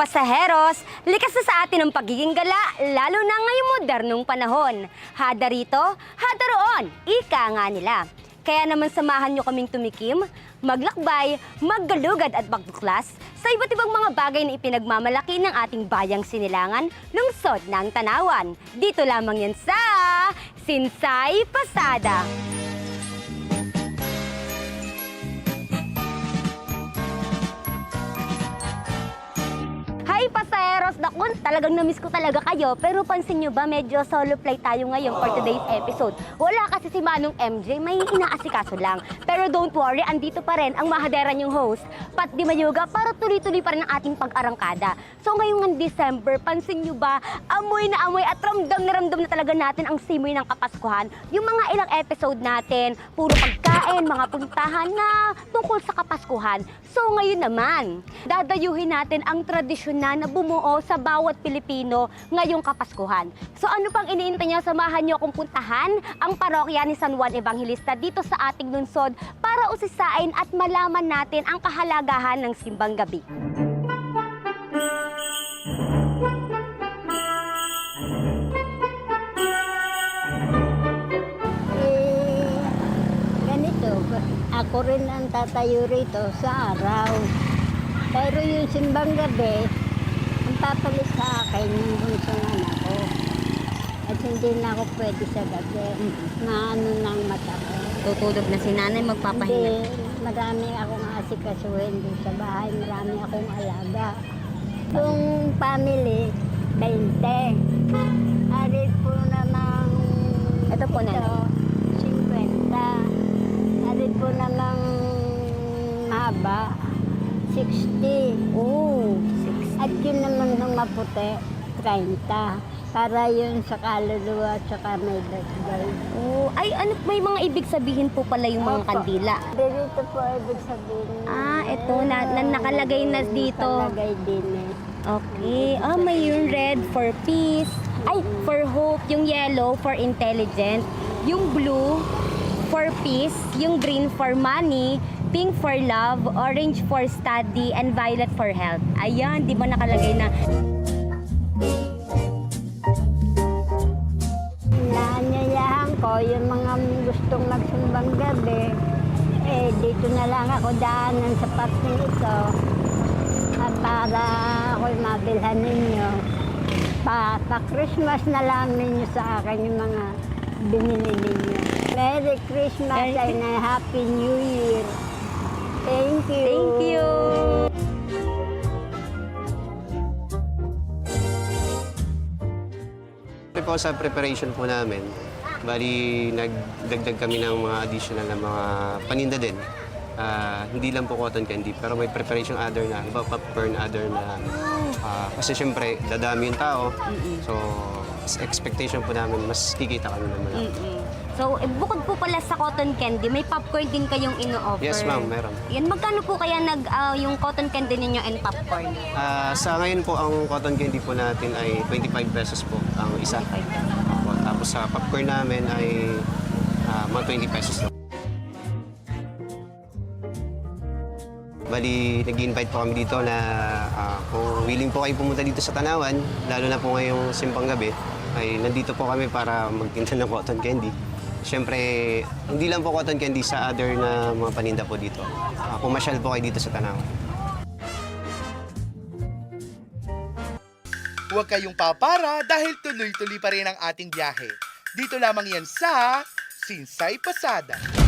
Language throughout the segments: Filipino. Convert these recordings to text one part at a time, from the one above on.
pasaheros, likas na sa atin ang pagiging gala, lalo na ngayong modernong panahon. Hada rito, hada roon, ika nga nila. Kaya naman samahan nyo kaming tumikim, maglakbay, maggalugad at magtuklas sa iba't ibang mga bagay na ipinagmamalaki ng ating bayang sinilangan, lungsod ng Tanawan. Dito lamang yan sa Sinsay Pasada. Pasaheros! Naku, talagang namiss ko talaga kayo. Pero pansin nyo ba, medyo solo play tayo ngayon for today's episode. Wala kasi si Manong MJ, may inaasikaso lang. Pero don't worry, andito pa rin ang mahadera niyong host, Pat Di Mayuga, para tuloy-tuloy pa rin ang ating pag-arangkada. So ngayong December, pansin nyo ba, amoy na amoy at ramdam na ramdam na talaga natin ang simoy ng Kapaskuhan. Yung mga ilang episode natin, puro pagkain, mga puntahan na tungkol sa Kapaskuhan. So ngayon naman, dadayuhin natin ang tradisyon na na bumuo sa bawat Pilipino ngayong Kapaskuhan. So ano pang iniintay niyo? Samahan niyo akong puntahan ang parokya ni San Juan Evangelista dito sa ating lungsod para usisain at malaman natin ang kahalagahan ng simbang gabi. Eh, ako rin ang tatayo rito sa araw. Pero yung simbang gabi, ang papalit sa akin yung bunsong anak ko. At hindi na ako pwede sa gabi. Maano ng mata ko. Tutulog na si nanay, Hindi, marami akong asikasuhin doon sa bahay. Marami akong alaga. Yung family, 20. Arit po namang... Ito po, nanay. 50. Arit po namang mahaba, 60. Oh, At yun naman ng maputi, 30. Para yun sa kaluluwa at saka may birthday. Oh, ay ano may mga ibig sabihin po pala yung mga Opo. kandila. Dito po ibig sabihin. Ah, ito na, na nakalagay na dito. Nakalagay din eh. Okay. Ah, may yung red for peace. Ay, for hope. Yung yellow for intelligent. Yung blue for peace. Yung green for money. Pink for love. Orange for study. And violet for health. Ayan, di ba nakalagay na. Naanyayahan ko yung mga gustong magsumbang gabi. Eh, dito na lang ako daanan sa parking ito. At para ako'y mabilhan ninyo. Pa, pa Christmas na lang ninyo sa akin yung mga binili ninyo. Merry Christmas and a Happy New Year. Thank you. Thank you! Ito po sa preparation po namin, bali nagdagdag kami ng mga additional na mga paninda din. Ah, hindi lang po cotton candy, pero may preparation other na, iba popcorn other na. ah, kasi syempre, dadami yung tao. So, expectation po namin, mas kikita kami naman. Mm-mm. So, eh, bukod po pala sa cotton candy, may popcorn din kayong ino-offer. Yes, ma'am, meron. Yan, magkano po kaya nag, ah, yung cotton candy ninyo and popcorn? Ah, sa ngayon po, ang cotton candy po natin ay 25 pesos po ang isa. 25 pesos. Opo, Tapos sa popcorn namin ay ah, mga 20 pesos lang. Bali, nag-invite po kami dito na ah, kung willing po kayo pumunta dito sa Tanawan, lalo na po ngayong simpang gabi, ay nandito po kami para magtinda ng cotton candy. Siyempre, hindi lang po cotton candy sa other na mga paninda po dito. Uh, pumasyal po kayo dito sa Tanawan. Huwag kayong papara dahil tuloy-tuloy pa rin ang ating biyahe. Dito lamang yan sa Sinsay Pasada.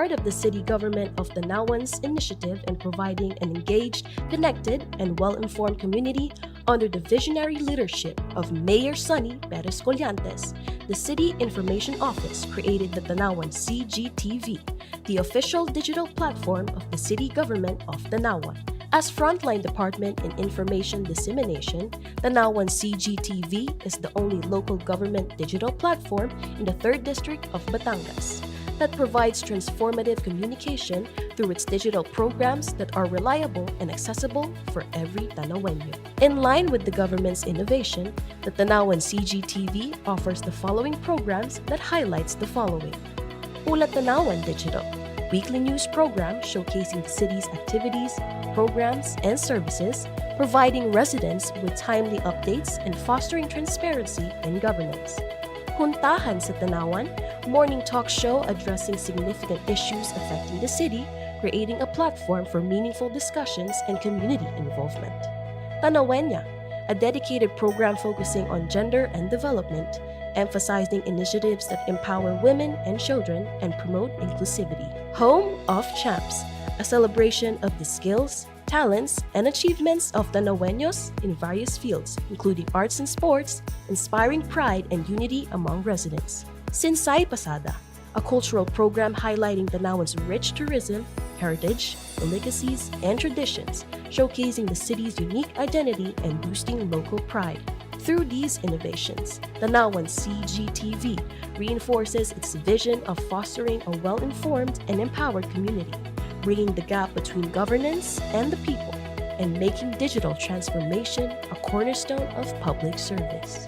Part of the city government of Tanawan's initiative in providing an engaged, connected, and well informed community under the visionary leadership of Mayor Sonny Perez Collantes, the City Information Office created the Tanawan CGTV, the official digital platform of the city government of Tanawan. As frontline department in information dissemination, the Tanawan CGTV is the only local government digital platform in the 3rd District of Batangas. That provides transformative communication through its digital programs that are reliable and accessible for every Tanawenyo. In line with the government's innovation, the Tanawan CGTV offers the following programs that highlights the following. Ulat Tanawan Digital, weekly news program showcasing the city's activities, programs, and services, providing residents with timely updates and fostering transparency in governance. Huntahan sa Tanawan, morning talk show addressing significant issues affecting the city, creating a platform for meaningful discussions and community involvement. Tanawenya, a dedicated program focusing on gender and development, emphasizing initiatives that empower women and children and promote inclusivity. Home of Champs, a celebration of the skills, talents, and achievements of the Naweños in various fields, including arts and sports, inspiring pride and unity among residents. Sinsay Pasada, a cultural program highlighting Danawan's rich tourism, heritage, delicacies, and traditions, showcasing the city's unique identity and boosting local pride. Through these innovations, the Nawan CGTV reinforces its vision of fostering a well informed and empowered community, bringing the gap between governance and the people, and making digital transformation a cornerstone of public service.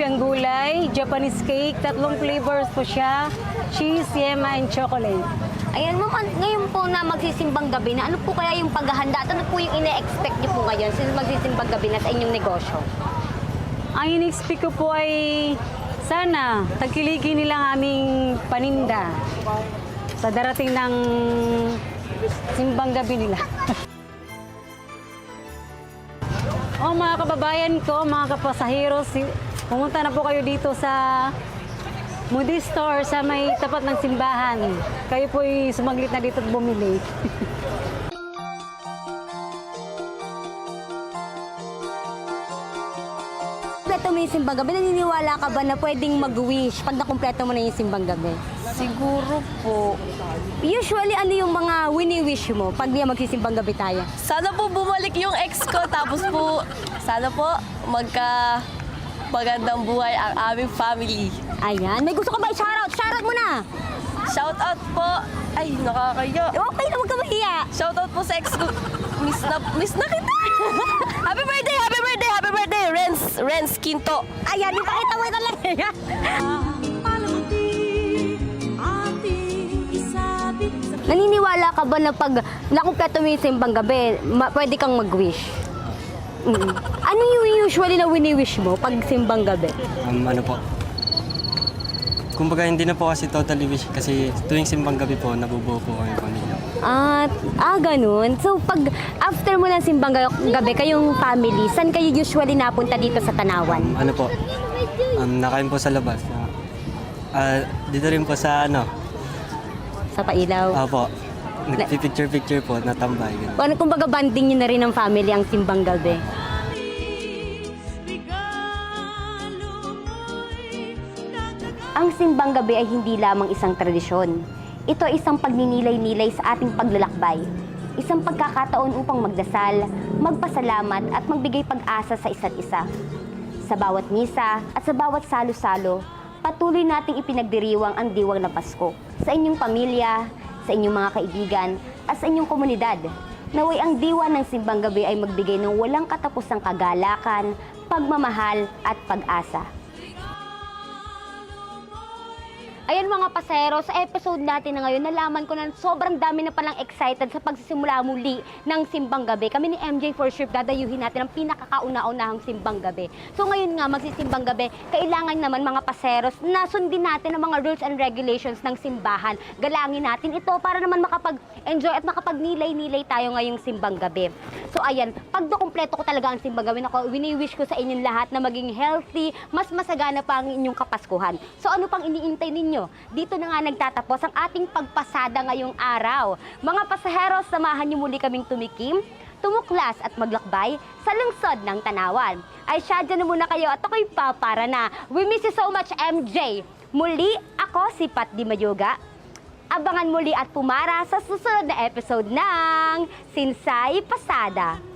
Gulay, Japanese cake, tatlong flavors po siya, cheese, yema, and chocolate. Ayan, ma'am, an- ngayon po na magsisimbang gabi na, ano po kaya yung paghahanda at ano po yung ine-expect niyo po ngayon sa magsisimbang gabi na sa inyong negosyo? Ang in-expect ko po ay sana tagkilikin nila ang aming paninda sa darating ng simbang gabi nila. oh, mga kababayan ko, mga kapasahero, si, pumunta na po kayo dito sa Moody Store sa may tapat ng simbahan. Kayo po'y sumaglit na dito at bumili. Kompleto mo yung simbang gabi, naniniwala ka ba na pwedeng mag-wish pag nakumpleto mo na yung simbang gabi? Siguro po. Usually, ano yung mga wini-wish mo pag yung magsisimbang gabi tayo? Sana po bumalik yung ex ko. Tapos po, sana po magka magandang buhay ang aming family. Ayan, may gusto ka ba i-shoutout? Shoutout mo na! Shout out po. Ay, nakakaya. Okay na, huwag ka mahiya. Shout out po sa ex ko. Miss na, miss na kita. happy birthday, happy birthday, happy birthday. Renz, Renz Quinto. Ayan, ipakita mo talaga. Naniniwala ka ba na pag nakumpleto mo yung simbang gabi, ma- pwede kang mag-wish? Mm. Ano yung usually na wini-wish mo pag simbang gabi? Um, ano po? Kumbaga hindi na po kasi totally wish kasi tuwing simbang gabi po nabubuo po kami pamilya. Ah, ah, ganun. So, pag after mo ng simbang ga- gabi, kayong family, saan kayo usually napunta dito sa Tanawan? Um, ano po? Um, nakain po sa labas. Ah, dito rin po sa ano, Sa Pailaw? Apo. Nagpipicture-picture po, natambay. ganun. Kung kumbaga banding nyo na rin ng family ang simbang gabi. Ang simbang gabi ay hindi lamang isang tradisyon. Ito ay isang pagninilay-nilay sa ating paglalakbay. Isang pagkakataon upang magdasal, magpasalamat at magbigay pag-asa sa isa't isa. Sa bawat misa at sa bawat salo-salo, patuloy nating ipinagdiriwang ang diwang ng Pasko sa inyong pamilya, sa inyong mga kaibigan, at sa inyong komunidad. Naway ang diwa ng simbang gabi ay magbigay ng walang katapusang kagalakan, pagmamahal at pag-asa. Ayan mga pasero, sa episode natin na ngayon, nalaman ko na sobrang dami na palang excited sa pagsisimula muli ng Simbang Gabi. Kami ni MJ for sure, dadayuhin natin ang pinakakauna-unahang Simbang Gabi. So ngayon nga, magsisimbang gabi, kailangan naman mga paseros na sundin natin ang mga rules and regulations ng simbahan. Galangin natin ito para naman makapag-enjoy at makapagnilay-nilay tayo ngayong Simbang Gabi. So ayan, pag dokumpleto ko talaga ang Simbang Gabi, ako, wini-wish ko sa inyong lahat na maging healthy, mas masagana pa ang inyong kapaskuhan. So ano pang iniintay ninyo? Nyo. Dito na nga nagtatapos ang ating pagpasada ngayong araw. Mga pasaheros, samahan nyo muli kaming tumikim, tumuklas at maglakbay sa lungsod ng Tanawan. Ay siya, dyan na muna kayo at ako'y papara na. We miss you so much, MJ. Muli, ako si Pat Di Mayoga. Abangan muli at pumara sa susunod na episode ng Sinsay Pasada.